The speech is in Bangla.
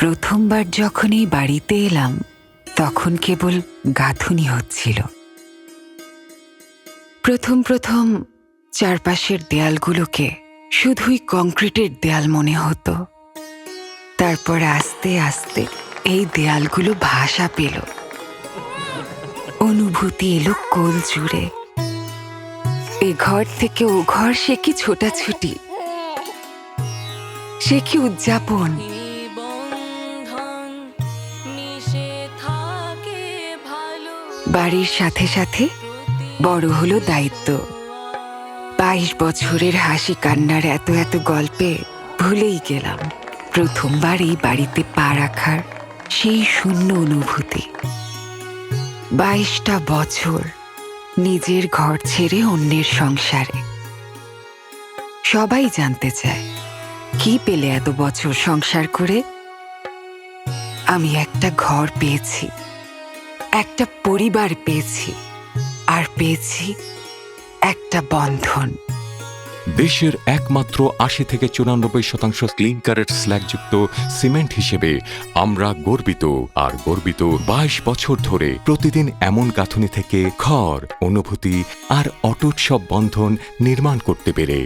প্রথমবার যখন এই বাড়িতে এলাম, তখন কেবল গাঁথুনি হচ্ছিল। প্রথম প্রথম চারপাশের দেয়ালগুলোকে শুধুই কংক্রিটের দেয়াল মনে হতো। তারপর আস্তে আস্তে এই দেয়ালগুলো ভাষা পেল। অনুভূতি এলো কোল জুড়ে। এ ঘর থেকে ও ঘর সে কি ছোটাছুটি? সে কি উদযাপন? বাড়ির সাথে সাথে বড় হলো দায়িত্ব। বাইশ বছরের হাসি কান্নার এত এত গল্পে ভুলেই গেলাম। প্রথমবার এই বাড়িতে পা রাখার সেই শূন্য অনুভূতি। বাইশটা বছর নিজের ঘর ছেড়ে অন্যের সংসারে। সবাই জানতে চায়, কি পেলে এত বছর সংসার করে? আমি একটা ঘর পেয়েছি। একটা পরিবার পেয়েছি, আর পেয়েছি একটা বন্ধন। দেশের একমাত্র আশি থেকে চুরানব্বই শতাংশ ক্লিনকারের স্ল্যাগযুক্ত সিমেন্ট হিসেবে আমরা গর্বিত, আর গর্বিত বাইশ বছর ধরে প্রতিদিন এমন গাঁথুনি থেকে খড়, অনুভূতি আর অটুট সব বন্ধন নির্মাণ করতে পেরে